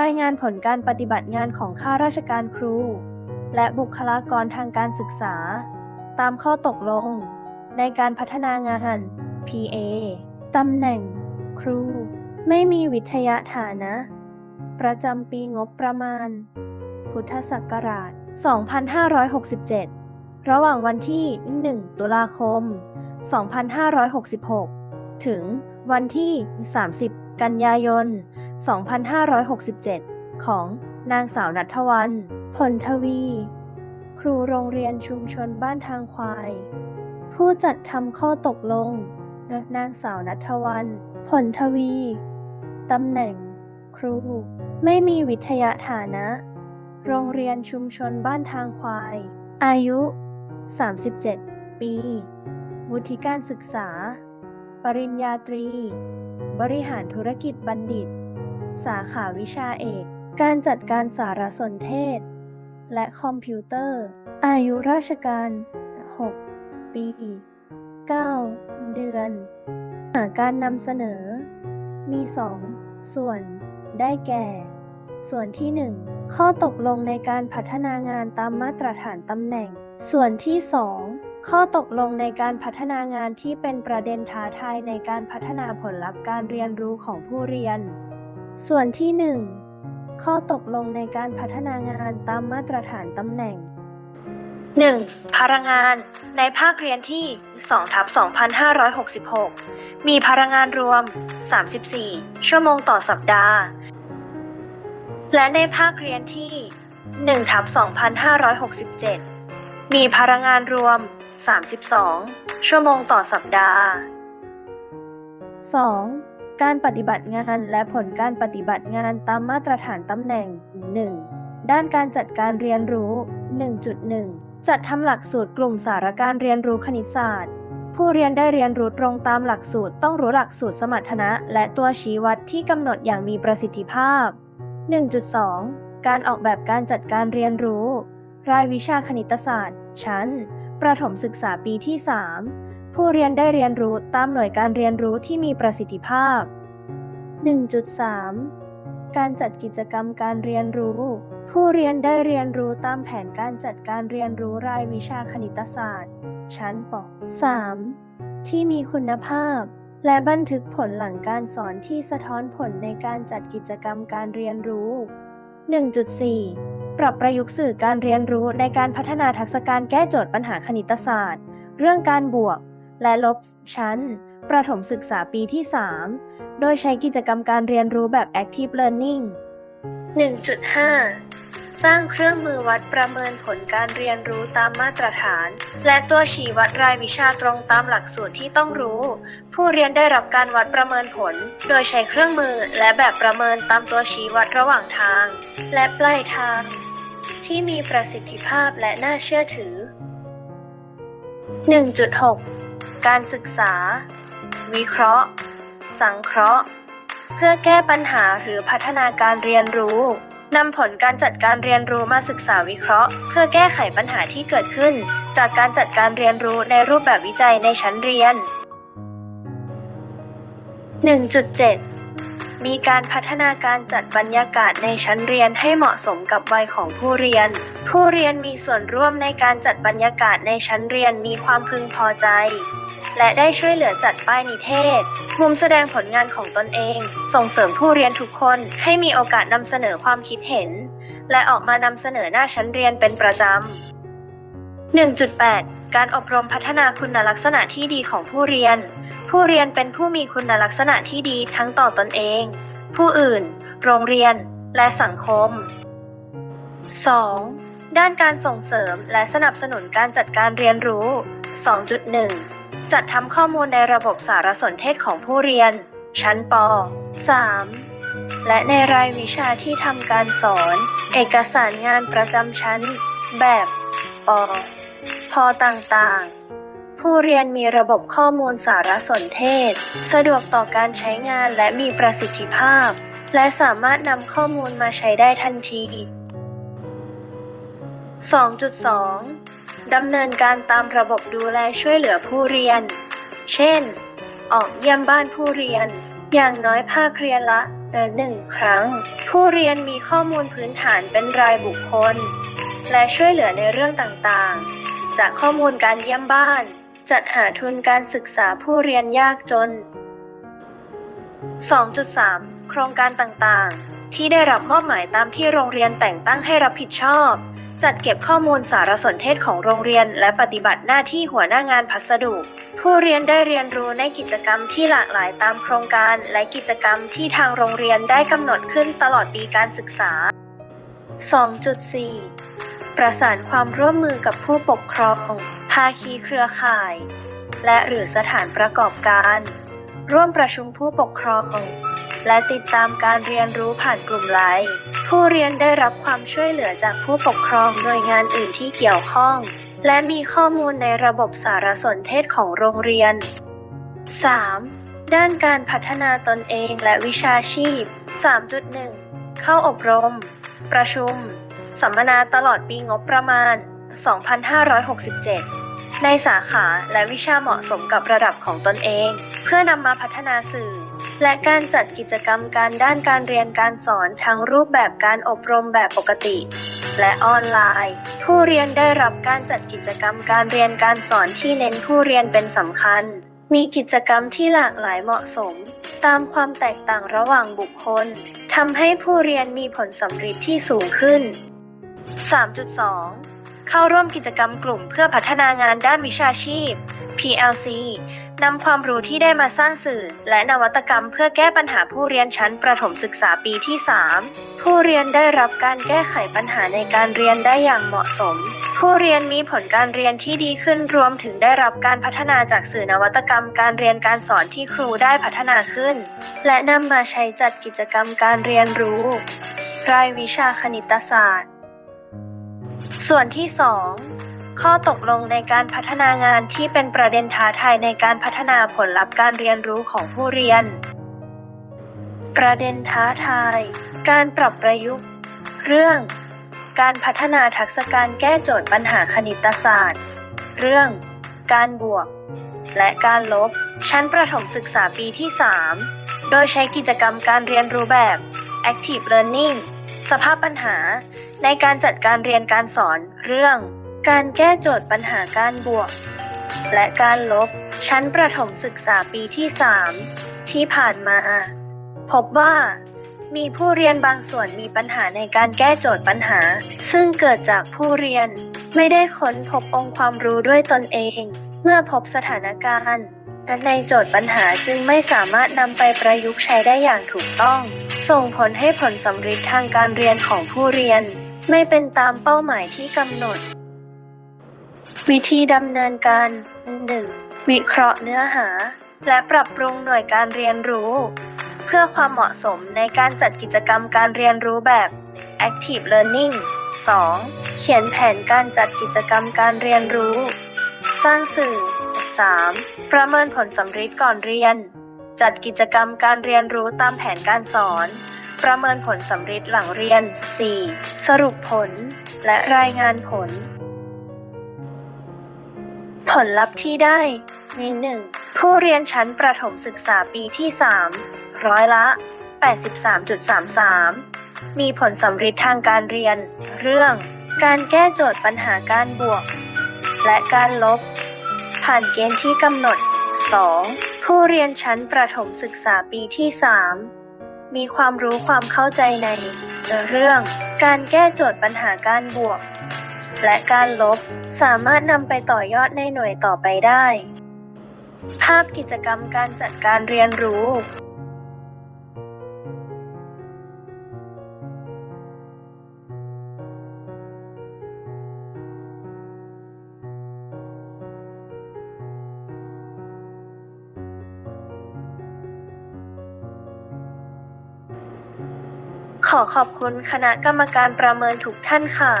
รายงานผลการปฏิบัติงานของข้าราชการครู และบุคลากรทางการศึกษา ตามข้อตกลง ในการพัฒนางาน PA ตำแหน่ง ครู ไม่มีวิทยาฐานะ ประจำปีงบประมาณ พุทธศักราช 2567 ระหว่างวันที่ 1 ตุลาคม 2566 ถึงวันที่ 30 กันยายน 2567 ของนางสาวนัทวัน ผลทวี ครูโรงเรียนชุมชนบ้านทางควาย ผู้จัดทำข้อตกลงนางสาวนัทวัน ผลทวี ตำแหน่ง ครู ไม่มีวิทยาฐานะ โรงเรียนชุมชนบ้านทางควาย อายุ 37 ปี วุฒิการศึกษา ปริญญาตรี บริหารธุรกิจบัณฑิต สาขาวิชาเอก การจัดการสารสนเทศ และคอมพิวเตอร์ อายุราชการ 6 ปี 9 เดือนหาการนำเสนอ มี2ส่วนได้แก่ ส่วนที่ 1 ข้อตกลงในการพัฒนางานตามมาตรฐานตำแหน่ง ส่วนที่ 2 ข้อตกลงในการพัฒนางานที่เป็นประเด็นท้าทายในการพัฒนาผลลัพธ์การเรียนรู้ของผู้เรียน ส่วนที่ 1 ข้อตกลงในการพัฒนางานตามมาตรฐานตำแหน่ง 1. พลังงาน ในภาคเรียนที่2ทับ2566 มีพลังงานรวม 34 ชั่วโมงต่อสัปดาห์ และในภาคเรียนที่1ทับ2567 มีพลังงานรวม 32 ชั่วโมงต่อสัปดาห์ 2. การปฏิบัติงานและผลการปฏิบัติงานตามมาตรฐานตำแหน่ง 1. ด้านการจัดการเรียนรู้ 1.1 จัดทำหลักสูตรกลุ่มสารการเรียนรู้คณิตศาสตร์ ผู้เรียนได้เรียนรู้ตรงตามหลักสูตรต้องรู้หลักสูตรสมรรถนะ และตัวชี้วัดที่กำหนดอย่างมีประสิทธิภาพ 1.2 การออกแบบการจัดการเรียนรู้ รายวิชาคณิตศาสตร์ ชั้น ประถมศึกษาปีที่ 3 ผู้เรียนได้เรียนรู้ตามหน่วยการเรียนรู้ที่มีประสิทธิภาพ 1.3 การจัดกิจกรรมการเรียนรู้ ผู้เรียนได้เรียนรู้ตามแผนการจัดการเรียนรู้รายวิชาคณิตศาสตร์ ชั้นป .3 ที่มีคุณภาพ และบันทึกผลหลังการสอนที่สะท้อนผลในการจัดกิจกรรมการเรียนรู้ 1.4 ปรับประยุกต์สื่อการเรียนรู้ในการพัฒนาทักษะการแก้โจทย์ปัญหาคณิตศาสตร์ เรื่องการบวก และลบชั้น ประถมศึกษาปีที่ 3 โดยใช้กิจกรรมการเรียนรู้แบบ Active Learning 1.5 สร้างเครื่องมือวัดประเมินผลการเรียนรู้ตามมาตรฐาน และตัวชี้วัดรายวิชาตรงตามหลักสูตรที่ต้องรู้ ผู้เรียนได้รับการวัดประเมินผล โดยใช้เครื่องมือและแบบประเมินตามตัวชี้วัดระหว่างทาง และปลายทาง ที่มีประสิทธิภาพและน่าเชื่อถือ 1.6 การศึกษา วิเคราะห์ สังเคราะห์ เพื่อแก้ปัญหาหรือพัฒนาการเรียนรู้นำผลการจัดการเรียนรู้มาศึกษาวิเคราะห์ เพื่อแก้ไขปัญหาที่เกิดขึ้น จากการจัดการเรียนรู้ในรูปแบบวิจัยในชั้นเรียน 1.7 มีการพัฒนาการจัดบรรยากาศในชั้นเรียนให้เหมาะสมกับวัยของผู้เรียน ผู้เรียนมีส่วนร่วมในการจัดบรรยากาศในชั้นเรียนมีความพึงพอใจ และได้ช่วยเหลือจัดป้ายนิเทศ มุมแสดงผลงานของตนเอง ส่งเสริมผู้เรียนทุกคนให้มีโอกาสนำเสนอความคิดเห็น และออกมานำเสนอหน้าชั้นเรียนเป็นประจำ 1.8 การอบรมพัฒนาคุณลักษณะที่ดีของผู้เรียน ผู้เรียนเป็นผู้มีคุณลักษณะที่ดีทั้งต่อตนเอง ผู้อื่น โรงเรียน และสังคม 2. ด้านการส่งเสริมและสนับสนุนการจัดการเรียนรู้ 2.1 จัดทำข้อมูลในระบบสารสนเทศของผู้เรียน ชั้นป 3. และในรายวิชาที่ทำการสอน เอกสารงานประจำชั้น แบบปพอต่างๆ ผู้เรียนมีระบบข้อมูลสารสนเทศ สะดวกต่อการใช้งานและมีประสิทธิภาพ และสามารถนำข้อมูลมาใช้ได้ทันที 2.2 ดำเนินการตามระบบดูแลช่วยเหลือผู้เรียน เช่น ออกเยี่ยมบ้านผู้เรียน อย่างน้อยภาคเรียนละหนึ่งครั้ง ผู้เรียนมีข้อมูลพื้นฐานเป็นรายบุคคล และช่วยเหลือในเรื่องต่างๆ จากข้อมูลการเยี่ยมบ้าน จัดหาทุนการศึกษาผู้เรียนยากจน 2.3 โครงการต่างๆ ที่ได้รับมอบหมายตามที่โรงเรียนแต่งตั้งให้รับผิดชอบ จัดเก็บข้อมูลสารสนเทศของโรงเรียน และปฏิบัติหน้าที่หัวหน้างานพัสดุ ผู้เรียนได้เรียนรู้ในกิจกรรมที่หลากหลายตามโครงการ และกิจกรรมที่ทางโรงเรียนได้กำหนดขึ้นตลอดปีการศึกษา 2.4 ประสานความร่วมมือกับผู้ปกครอง ภาคีเครือข่าย และหรือสถานประกอบการ ร่วมประชุมผู้ปกครอง และติดตามการเรียนรู้ผ่านกลุ่มไลน์ผู้เรียนได้รับความช่วยเหลือจากผู้ปกครองหน่วยงานอื่นที่เกี่ยวข้อง และมีข้อมูลในระบบสารสนเทศของโรงเรียน 3. ด้านการพัฒนาตนเองและวิชาชีพ 3.1 เข้าอบรม ประชุม สัมมนาตลอดปีงบประมาณ 2567 ในสาขาและวิชาเหมาะสมกับระดับของตนเอง เพื่อนำมาพัฒนาสื่อ และการจัดกิจกรรมการด้านการเรียนการสอนทั้งรูปแบบการอบรมแบบปกติ และออนไลน์ ผู้เรียนได้รับการจัดกิจกรรมการเรียนการสอนที่เน้นผู้เรียนเป็นสำคัญ มีกิจกรรมที่หลากหลายเหมาะสม ตามความแตกต่างระหว่างบุคคลทำให้ผู้เรียนมีผลสำเร็จที่สูงขึ้น 3.2 เข้าร่วมกิจกรรมกลุ่มเพื่อพัฒนางานด้านวิชาชีพ PLC นำความรู้ที่ได้มาสร้างสื่อ และนวัตกรรมเพื่อแก้ปัญหาผู้เรียนชั้นประถมศึกษาปีที่ 3 ผู้เรียนได้รับการแก้ไขปัญหาในการเรียนได้อย่างเหมาะสม ผู้เรียนมีผลการเรียนที่ดีขึ้นรวมถึงได้รับการพัฒนาจากสื่อนวัตกรรม การเรียนการสอนที่ครูได้พัฒนาขึ้น และนำมาใช้จัดกิจกรรมการเรียนรู้รายวิชาคณิตศาสตร์ ส่วนที่ 2 ข้อตกลงในการพัฒนางานที่เป็นประเด็นท้าทายในการพัฒนาผลลัพธ์การเรียนรู้ของผู้เรียน ประเด็นท้าทาย การปรับประยุกต์ เรื่อง การพัฒนาทักษะการแก้โจทย์ปัญหาคณิตศาสตร์ เรื่อง การบวก และการลบ ชั้นประถมศึกษาปีที่ 3 โดยใช้กิจกรรมการเรียนรู้แบบ Active Learning สภาพปัญหา ในการจัดการเรียนการสอนเรื่อง การแก้โจทย์ปัญหาการบวก และการลบ ชั้นประถมศึกษาปีที่ 3 ที่ผ่านมา พบว่ามีผู้เรียนบางส่วนมีปัญหาในการแก้โจทย์ปัญหา ซึ่งเกิดจากผู้เรียนไม่ได้ค้นพบองค์ความรู้ด้วยตนเอง เมื่อพบสถานการณ์และในโจทย์ปัญหาจึงไม่สามารถนำไปประยุกต์ใช้ได้อย่างถูกต้อง ส่งผลให้ผลสำเร็จทางการเรียนของผู้เรียน ไม่เป็นตามเป้าหมายที่กำหนด วิธีดำเนินการ 1. วิเคราะห์เนื้อหา และปรับปรุงหน่วยการเรียนรู้ เพื่อความเหมาะสมในการจัดกิจกรรมการเรียนรู้แบบ Active Learning 2. เขียนแผนการจัดกิจกรรมการเรียนรู้ สร้างสื่อ 3. ประเมินผลสำเร็จก่อนเรียน จัดกิจกรรมการเรียนรู้ตามแผนการสอน ประเมินผลสำเร็จหลังเรียน 4. สรุปผล และรายงานผล ผลลัพธ์ที่ได้ ในหนึ่งผู้เรียนชั้นประถมศึกษาปีที่ 3 ร้อยละ 83.33 มีผลสำเร็จทางการเรียน เรื่อง การแก้โจทย์ปัญหาการบวก และการลบ ผ่านเกณฑ์ที่กำหนด 2. ผู้เรียนชั้นประถมศึกษาปีที่ 3 มีความรู้ความเข้าใจใน เรื่อง การแก้โจทย์ปัญหาการบวก และการลบ สามารถนำไปต่อยอดในหน่วยต่อไปได้ ภาพกิจกรรมการจัดการเรียนรู้ ขอขอบคุณคณะกรรมการประเมินทุกท่านค่ะ